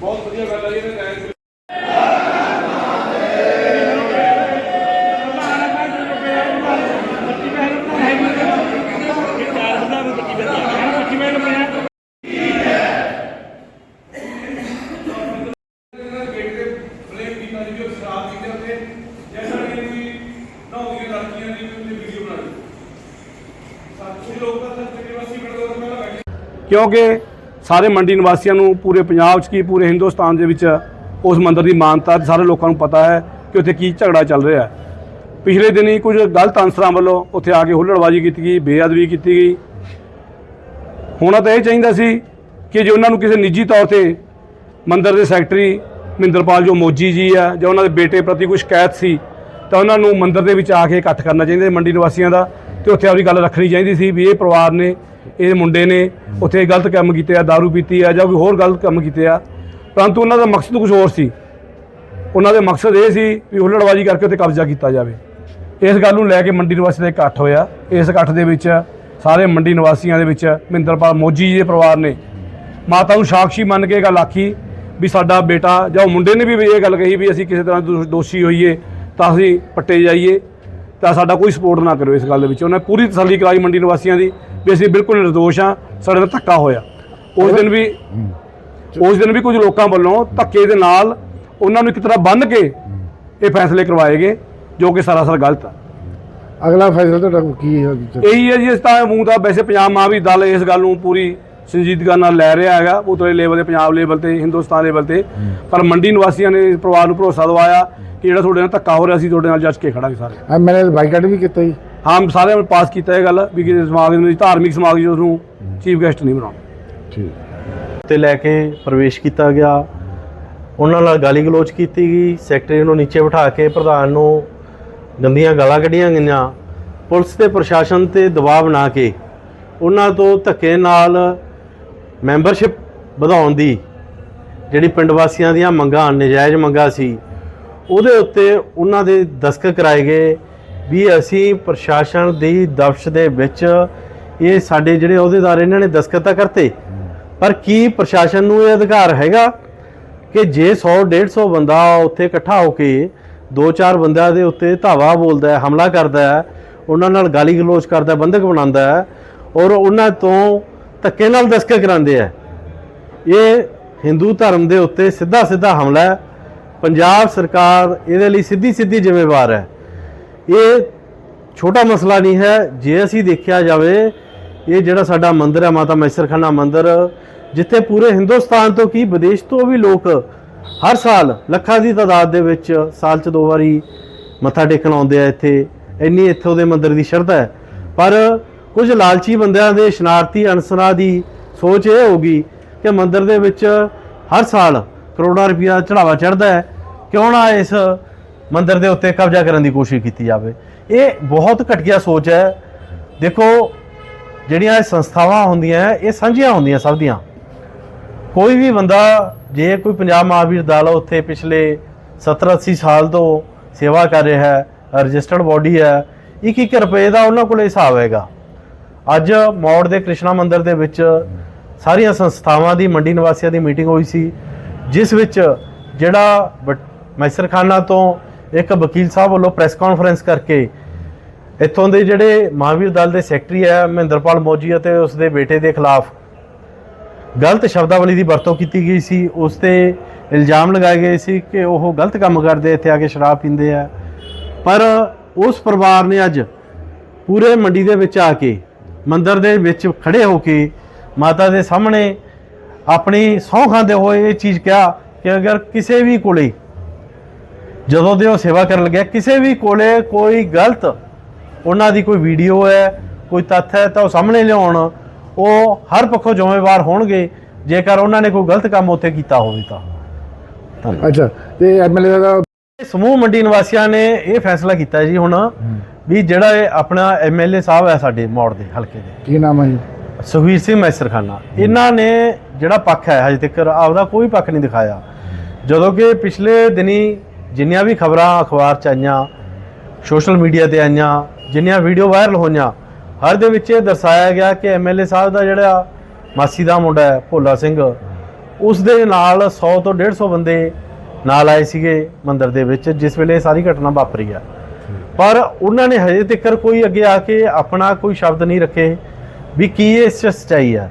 ਬਹੁਤ ਵਧੀਆ ਗੱਲ ਹੈ ਇਹਨੇ ਟਾਈਮ ਸ਼ਰਾਬ ਪੀਂਦੇ ਉੱਤੇ ਕਿਉਂਕਿ ਸਾਰੇ ਮੰਡੀ ਨਿਵਾਸੀਆਂ ਨੂੰ ਪੂਰੇ ਪੰਜਾਬ 'ਚ ਕੀ, ਪੂਰੇ ਹਿੰਦੁਸਤਾਨ ਦੇ ਵਿੱਚ ਉਸ ਮੰਦਰ ਦੀ ਮਾਨਤਾ ਸਾਰੇ ਲੋਕਾਂ ਨੂੰ ਪਤਾ ਹੈ ਕਿ ਉੱਥੇ ਕੀ ਝਗੜਾ ਚੱਲ ਰਿਹਾ ਹੈ। ਪਿਛਲੇ ਦਿਨੀ ਕੁਝ ਗਲਤ ਅਨਸਰਾਂ ਵੱਲੋਂ ਉੱਥੇ ਆ ਕੇ ਹੁੱਲੜਬਾਜ਼ੀ ਕੀਤੀ ਗਈ, ਬੇਅਦਬੀ ਕੀਤੀ ਗਈ। ਹੋਣਾ ਤਾਂ ਇਹ ਚਾਹੀਦਾ ਸੀ ਕਿ ਜੇ ਉਹਨਾਂ ਨੂੰ ਕਿਸੇ ਨਿੱਜੀ ਤੌਰ ਤੇ ਮੰਦਰ ਦੇ ਸੈਕਟਰੀ ਮਹਿੰਦਰਪਾਲ ਜੋ ਮੋਜੀ ਜੀ ਆ ਜਾਂ ਉਹਨਾਂ ਦੇ ਬੇਟੇ ਪ੍ਰਤੀ ਕੋਈ ਸ਼ਿਕਾਇਤ ਸੀ, ਤਾਂ ਉਹਨਾਂ ਨੂੰ ਮੰਦਰ ਦੇ ਵਿੱਚ ਆ ਕੇ ਇਕੱਠ ਕਰਨਾ ਚਾਹੀਦਾ ਮੰਡੀ ਨਿਵਾਸੀਆਂ ਦਾ ਤੇ ਉੱਥੇ ਆਪਣੀ ਗੱਲ ਰੱਖਣੀ ਚਾਹੀਦੀ ਸੀ ਵੀ ਇਹ ਪਰਿਵਾਰ ਨੇ ਇਹ ਮੁੰਡੇ ਨੇ ਉੱਥੇ ਗਲਤ ਕੰਮ ਕੀਤੇ ਆ दारू ਪੀਤੀ ਆ ਜਾਂ ਕੋਈ ਹੋਰ ਗਲਤ ਕੰਮ ਕੀਤੇ ਆ। ਪਰੰਤੂ ਉਹਨਾਂ ਦਾ ਮਕਸਦ ਕੁਝ ਹੋਰ ਸੀ। ਉਹਨਾਂ ਦੇ ਮਕਸਦ ਇਹ ਸੀ ਵੀ ਹੁੱਲੜਬਾਜ਼ੀ ਕਰਕੇ ਉੱਤੇ ਕਬਜ਼ਾ ਕੀਤਾ ਜਾਵੇ। ਇਸ ਗੱਲ ਨੂੰ ਲੈ ਕੇ ਮੰਡੀ ਨਿਵਾਸੀ ਦਾ ਇਕੱਠ ਹੋਇਆ। ਇਸ ਇਕੱਠ ਦੇ ਵਿੱਚ ਸਾਰੇ ਮੰਡੀ ਨਿਵਾਸੀਆਂ ਦੇ ਵਿੱਚ ਮਹਿੰਦਰਪਾਲ ਮੋਜੀ ਜੀ ਦੇ ਪਰਿਵਾਰ ਨੇ ਮਾਤਾ ਨੂੰ ਸਾਖੀ ਮੰਨ ਕੇ ਇਹ ਗੱਲ ਆਖੀ ਵੀ ਸਾਡਾ ਬੇਟਾ ਜਾਂ ਉਹ ਮੁੰਡੇ ਨੇ ਵੀ ਇਹ ਗੱਲ ਕਹੀ ਵੀ ਅਸੀਂ ਕਿਸੇ ਤਰ੍ਹਾਂ ਦੋ- ਦੋਸ਼ੀ ਹੋਈਏ ਤਾਂ ਅਸੀਂ ਪੱਟੇ ਜਾਈਏ। ਤਾਂ ਸਾਡਾ ਕੋਈ ਸਪੋਰਟ ਨਾ ਕਰੋ ਇਸ ਗੱਲ ਦੇ ਵਿੱਚ। ਉਹਨੇ ਪੂਰੀ ਤਸੱਲੀ ਕਰਾਈ ਮੰਡੀ ਨਿਵਾਸੀਆਂ ਦੀ। ਵੀ ਅਸੀਂ ਬਿਲਕੁਲ ਨਿਰਦੋਸ਼ ਹਾਂ ਸਾਡੇ ਨਾਲ ਧੱਕਾ ਹੋਇਆ। ਉਸ ਦਿਨ ਵੀ ਉਸ ਦਿਨ ਵੀ ਕੁਝ ਲੋਕਾਂ ਵੱਲੋਂ ਧੱਕੇ ਦੇ ਨਾਲ ਉਹਨਾਂ ਨੂੰ ਇੱਕ ਤਰ੍ਹਾਂ ਬੰਨ੍ਹ ਕੇ ਇਹ ਫੈਸਲੇ ਕਰਵਾਏ ਗਏ ਜੋ ਕਿ ਸਰਾਸਰ ਗਲਤ ਆ। ਅਗਲਾ ਫੈਸਲਾ ਤੁਹਾਡਾ ਕੀ ਹੈ ਜੀ? ਇਹੀ ਹੈ ਜੀ ਇਸ ਤਾਂ ਮੂੰਹ ਦਾ ਵੈਸੇ ਪੰਜਾਬ ਮਹਾਂਵੀਰ ਦਲ ਇਸ ਗੱਲ ਨੂੰ ਪੂਰੀ ਸੰਜੀਦਗੀ ਨਾਲ ਲੈ ਰਿਹਾ ਹੈਗਾ ਉਤਲੇ ਲੈਵਲ ਤੇ ਪੰਜਾਬ ਲੈਵਲ ਤੇ ਹਿੰਦੁਸਤਾਨ ਲੈਵਲ ਤੇ। ਪਰ ਮੰਡੀ ਨਿਵਾਸੀਆਂ ਨੇ ਇਸ ਪਰਿਵਾਰ ਨੂੰ ਭਰੋਸਾ ਦਿਵਾਇਆ ਕਿ ਜਿਹੜਾ ਤੁਹਾਡੇ ਨਾਲ ਧੱਕਾ ਹੋ ਰਿਹਾ ਸੀ ਤੁਹਾਡੇ ਨਾਲ ਜੱਜ ਕੇ ਖੜਾਂਗੇ ਸਾਰੇ। ਐਮਐਲਏ ਬਾਈਕਾਟ ਵੀ ਕੀਤਾ ਜੀ। ਹਾਂ ਸਾਰਿਆਂ ਨੇ ਪਾਸ ਕੀਤਾ ਇਹ ਗੱਲ ਵੀ ਕਿ ਸਮਾਗਮ ਵਿੱਚ ਧਾਰਮਿਕ ਸਮਾਗਮ 'ਚ ਉਸਨੂੰ ਚੀਫ ਗੈਸਟ ਨਹੀਂ ਬਣਾਉਣਾ। ਠੀਕ। ਤੇ ਲੈ ਕੇ ਪ੍ਰਵੇਸ਼ ਕੀਤਾ ਗਿਆ। ਉਹਨਾਂ ਨਾਲ ਗਾਲੀ ਗਲੋਚ ਕੀਤੀ ਗਈ। ਸੈਕਟਰੀ ਨੂੰ ਨੀਚੇ ਬਿਠਾ ਕੇ ਪ੍ਰਧਾਨ ਨੂੰ ਗੰਦੀਆਂ ਗਾਲਾਂ ਕੱਢੀਆਂ ਗਈਆਂ। ਪੁਲਿਸ ਤੇ ਪ੍ਰਸ਼ਾਸਨ ਤੇ ਦਬਾਅ ਬਣਾ ਕੇ ਉਹਨਾਂ ਤੋਂ ਧੱਕੇ ਨਾਲ ਮੈਂਬਰਸ਼ਿਪ ਵਧਾਉਣ ਦੀ ਜਿਹੜੀ ਪਿੰਡ ਵਾਸੀਆਂ ਦੀਆਂ ਮੰਗਾਂ ਨਜਾਇਜ਼ ਮੰਗਾਂ ਸੀ ਉਹਦੇ ਉੱਤੇ ਉਹਨਾਂ ਦੇ ਦਸਤਖਤ ਕਰਾਏ ਗਏ। ਵੀ ਅਸੀਂ ਪ੍ਰਸ਼ਾਸਨ ਦੀ ਦਫਸ਼ ਦੇ ਵਿੱਚ ਇਹ ਸਾਡੇ ਜਿਹੜੇ ਅਹੁਦੇਦਾਰ ਇਹਨਾਂ ਨੇ ਦਸਤਖਤ ਤਾਂ ਕਰਤੇ, ਪਰ ਕੀ ਪ੍ਰਸ਼ਾਸਨ ਨੂੰ ਇਹ ਅਧਿਕਾਰ ਹੈਗਾ ਕਿ ਜੇ 100 150 ਬੰਦਾ ਉੱਥੇ ਇਕੱਠਾ ਹੋ ਕੇ ਦੋ ਚਾਰ ਬੰਦਿਆਂ ਦੇ ਉੱਤੇ ਧਾਵਾ ਬੋਲਦਾ ਹੈ, ਹਮਲਾ ਕਰਦਾ ਹੈ, ਉਹਨਾਂ ਨਾਲ ਗਾਲੀ ਗਲੋਚ ਕਰਦਾ ਹੈ, ਬੰਦਕ ਬਣਾਉਂਦਾ ਹੈ ਔਰ ਉਹਨਾਂ ਤੋਂ ਧੱਕੇ ਨਾਲ ਦਸਤਖਤ ਕਰਾਉਂਦੇ ਆ ਇਹ ਹਿੰਦੂ ਧਰਮ ਦੇ ਉੱਤੇ ਸਿੱਧਾ ਸਿੱਧਾ ਹਮਲਾ ਹੈ। ਪੰਜਾਬ ਸਰਕਾਰ ਇਹਦੇ ਲਈ ਸਿੱਧੀ ਸਿੱਧੀ ਜ਼ਿੰਮੇਵਾਰ ਹੈ। ਇਹ ਛੋਟਾ ਮਸਲਾ ਨਹੀਂ ਹੈ। ਜੇ ਅਸੀਂ ਦੇਖਿਆ ਜਾਵੇ, ਇਹ ਜਿਹੜਾ ਸਾਡਾ ਮੰਦਿਰ ਹੈ, ਮਾਤਾ ਮੈਸਰਖਾਨਾ ਮੰਦਿਰ, ਜਿੱਥੇ ਪੂਰੇ ਹਿੰਦੁਸਤਾਨ ਤੋਂ ਕੀ, ਵਿਦੇਸ਼ ਤੋਂ ਵੀ ਲੋਕ ਹਰ ਸਾਲ ਲੱਖਾਂ ਦੀ ਤਾਦਾਦ ਦੇ ਵਿੱਚ ਸਾਲ 'ਚ ਦੋ ਵਾਰੀ ਮੱਥਾ ਟੇਕਣ ਆਉਂਦੇ ਆ ਇੱਥੇ। ਇੰਨੀ ਇੱਥੋਂ ਦੇ ਮੰਦਿਰ ਦੀ ਸ਼ਰਧਾ ਹੈ। ਪਰ ਕੁਝ ਲਾਲਚੀ ਬੰਦਿਆਂ ਦੇ ਸ਼ਨਾਰਤੀ ਅਨਸਰਾਂ ਦੀ ਸੋਚ ਇਹ ਹੋਗੀ ਕਿ ਮੰਦਿਰ ਦੇ ਵਿੱਚ ਹਰ ਸਾਲ ਕਰੋੜਾਂ ਰੁਪਇਆ ਚੜਾਵਾ ਚੜਦਾ ਹੈ। ਕਿਉਂ ਨਾ ਇਸ ਮੰਦਿਰ ਦੇ ਉੱਤੇ ਕਬਜ਼ਾ ਕਰਨ ਦੀ ਕੋਸ਼ਿਸ਼ ਕੀਤੀ ਜਾਵੇ। ਇਹ ਬਹੁਤ ਘਟੀਆ ਸੋਚ ਹੈ। ਦੇਖੋ, ਜਿਹੜੀਆਂ ਇਹ ਸੰਸਥਾਵਾਂ ਹੁੰਦੀਆਂ, ਇਹ ਸਾਂਝੀਆਂ ਹੁੰਦੀਆਂ ਸਭ ਦੀਆਂ। ਕੋਈ ਵੀ ਬੰਦਾ, ਜੇ ਕੋਈ ਪੰਜਾਬ ਮਹਾਵੀਰ ਦਲ ਉੱਥੇ ਪਿਛਲੇ 70 80 ਸਾਲ ਤੋਂ ਸੇਵਾ ਕਰ ਰਿਹਾ ਹੈ, ਰਜਿਸਟਰਡ ਬਾਡੀ ਹੈ ਇੱਕ ਇੱਕ ਰੁਪਏ ਦਾ ਉਹਨਾਂ ਕੋਲ ਹਿਸਾਬ ਹੈਗਾ। ਅੱਜ ਮੌੜ ਦੇ ਕ੍ਰਿਸ਼ਨਾ ਮੰਦਿਰ ਦੇ ਵਿੱਚ ਸਾਰੀਆਂ ਸੰਸਥਾਵਾਂ ਦੀ, ਮੰਡੀ ਨਿਵਾਸੀਆਂ ਦੀ ਮੀਟਿੰਗ ਹੋਈ ਸੀ, ਜਿਸ ਵਿੱਚ ਜਿਹੜਾ ਵਟ- ਮੈਸਰਖਾਨਾ ਤੋਂ ਇੱਕ ਵਕੀਲ ਸਾਹਿਬ ਵੱਲੋਂ ਪ੍ਰੈਸ ਕਾਨਫਰੰਸ ਕਰਕੇ ਇੱਥੋਂ ਦੇ ਜਿਹੜੇ ਮਹਾਵੀਰ ਦਲ ਦੇ ਸੈਕਟਰੀ ਹੈ ਮਹਿੰਦਰਪਾਲ ਮੋਜੀ ਅਤੇ ਉਸ ਦੇ ਬੇਟੇ ਦੇ ਖਿਲਾਫ ਗਲਤ ਸ਼ਬਦਾਵਲੀ ਦੀ ਵਰਤੋਂ ਕੀਤੀ ਗਈ ਸੀ। ਉਸ ਤੇ ਇਲਜ਼ਾਮ ਲਗਾਏ ਗਏ ਸੀ ਕਿ ਉਹ ਗਲਤ ਕੰਮ ਕਰਦੇ, ਇੱਥੇ ਆ ਕੇ ਸ਼ਰਾਬ ਪੀਂਦੇ ਆ। ਪਰ ਉਸ ਪਰਿਵਾਰ ਨੇ ਅੱਜ ਪੂਰੇ ਮੰਡੀ ਦੇ ਵਿੱਚ ਆ ਕੇ, ਮੰਦਰ ਦੇ ਵਿੱਚ ਖੜੇ ਹੋ ਕੇ ਮਾਤਾ ਦੇ ਸਾਹਮਣੇ ਆਪਣੀ ਸਹੁੰ ਖਾਂਦੇ ਹੋਏ ਇਹ ਚੀਜ਼ ਕਿਹਾ ਕਿ ਅਗਰ ਕਿਸੇ ਵੀ ਕੋਲੇ ਜਦੋਂ ਦੇ ਉਹ ਸੇਵਾ ਕਰਨ ਲੱਗਿਆ ਕਿਸੇ ਵੀ ਕੋਲੇ ਕੋਈ ਗਲਤ ਉਹਨਾਂ ਦੀ ਕੋਈ ਵੀਡੀਓ ਹੈ ਕੋਈ ਤੱਥ ਹੈ ਤਾਂ ਉਹ ਸਾਹਮਣੇ ਲਿਆਉਣ ਉਹ ਹਰ ਪੱਖੋਂ ਜ਼ਿੰਮੇਵਾਰ ਹੋਣਗੇ ਜੇਕਰ ਉਹਨਾਂ ਨੇ ਕੋਈ ਗਲਤ ਕੰਮ ਉੱਥੇ ਕੀਤਾ ਹੋਵੇ ਤਾਂ। ਅੱਛਾ ਤੇ ਐਮਐਲਏ ਦਾ ਸਮੂਹ ਮੰਡੀ ਨਿਵਾਸੀਆਂ ਨੇ ਇਹ ਫੈਸਲਾ ਕੀਤਾ ਜੀ ਹੁਣ ਵੀ ਜਿਹੜਾ ਇਹ ਆਪਣਾ ਐਮਐਲਏ ਸਾਹਿਬ ਹੈ ਸਾਡੇ ਮੌੜ ਦੇ ਹਲਕੇ ਦੇ। ਕੀ ਨਾਮ ਹੈ ਜੀ? ਸੁਖਵੀਰ ਸਿੰਘ ਮੈਸਰਖਾਨਾ। ਇਹਨਾਂ ਨੇ ਜਿਹੜਾ ਪੱਖ ਹੈ ਹਜੇ ਤੱਕ ਆਪਦਾ ਕੋਈ ਪੱਖ ਨਹੀਂ ਦਿਖਾਇਆ। ਜਦੋਂ ਕਿ ਪਿਛਲੇ ਦਿਨੀ ਜਿੰਨੀਆਂ ਵੀ ਖਬਰਾਂ ਅਖਬਾਰ ਚ ਆਈਆਂ, ਸੋਸ਼ਲ ਮੀਡੀਆ ਤੇ ਆਈਆਂ, ਜਿੰਨੀਆਂ ਵੀਡੀਓ ਵਾਇਰਲ ਹੋਈਆਂ, ਹਰ ਦੇ ਵਿੱਚ ਇਹ ਦਰਸਾਇਆ ਗਿਆ ਕਿ ਐਮਐਲਏ ਸਾਹਿਬ ਦਾ ਜਿਹੜਾ ਮਾਸੀ ਦਾ ਮੁੰਡਾ ਹੈ, ਭੋਲਾ ਸਿੰਘ, ਉਸ ਦੇ ਨਾਲ 100 ਤੋਂ 150 ਬੰਦੇ ਨਾਲ ਆਏ ਸੀਗੇ ਮੰਦਰ ਦੇ ਵਿੱਚ, ਜਿਸ ਵੇਲੇ ਸਾਰੀ ਘਟਨਾ ਵਾਪਰੀ ਆ। ਪਰ ਉਹਨਾਂ ਨੇ ਹਜੇ ਤੱਕ ਕੋਈ ਅੱਗੇ ਆ ਕੇ ਆਪਣਾ ਕੋਈ ਸ਼ਬਦ ਨਹੀਂ ਰੱਖੇ ਵੀ ਕੀ ਇਹ ਸੱਚਾਈ ਆ।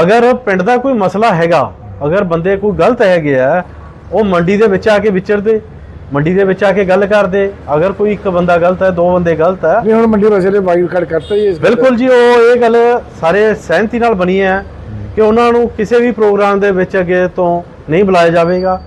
ਅਗਰ ਪਿੰਡ ਦਾ ਕੋਈ ਮਸਲਾ ਹੈਗਾ, ਅਗਰ ਬੰਦੇ ਕੋਈ ਗਲਤ ਹੈਗੇ ਆ, ਉਹ ਮੰਡੀ ਦੇ ਵਿੱਚ ਆ ਕੇ ਵਿਚਰਦੇ ਮੰਡੀ ਦੇ ਵਿੱਚ ਆ ਕੇ ਗੱਲ ਕਰਦੇ ਅਗਰ ਕੋਈ ਇੱਕ ਬੰਦਾ ਗਲਤ ਹੈ ਦੋ ਬੰਦੇ ਗਲਤ ਹੈ ਨਹੀਂ ਹੁਣ ਮੰਡੀ ਵਸੇ ਦੇ ਵਾਈਟ ਕਾਰਡ ਕਰਤਾ ਹੀ ਇਸ। ਬਿਲਕੁਲ ਜੀ ਉਹ ਇਹ ਗੱਲ ਸਾਰੇ ਸਹਿਮਤੀ ਨਾਲ ਬਣੀ ਹੈ ਕਿ ਉਹਨਾਂ ਨੂੰ ਕਿਸੇ ਵੀ ਪ੍ਰੋਗਰਾਮ ਦੇ ਵਿੱਚ ਅੱਗੇ ਤੋਂ ਨਹੀਂ ਬੁਲਾਇਆ ਜਾਵੇਗਾ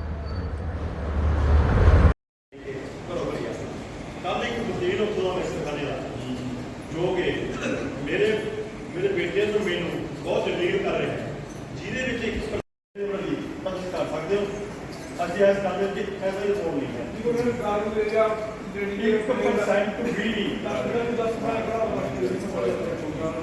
ਅਸੀਂ ਇਸ ਗੱਲ ਦੇ ਵਿੱਚ ਐਸਾ ਹੀ ਰਿਪੋਰਟ ਲਿਖਿਆ ਜੀ ਉਹਨਾਂ ਨੇ ਕਾਰਨ ਦੇ ਰਿਹਾ ਜਿਹੜੀ ਇੱਕ ਕੰਸੈਂਟ ਟੂ ਬੀ ਲੱਖ ਦਾ 10 ਰੁਪਏ ਦਾ ਹੋਣਾ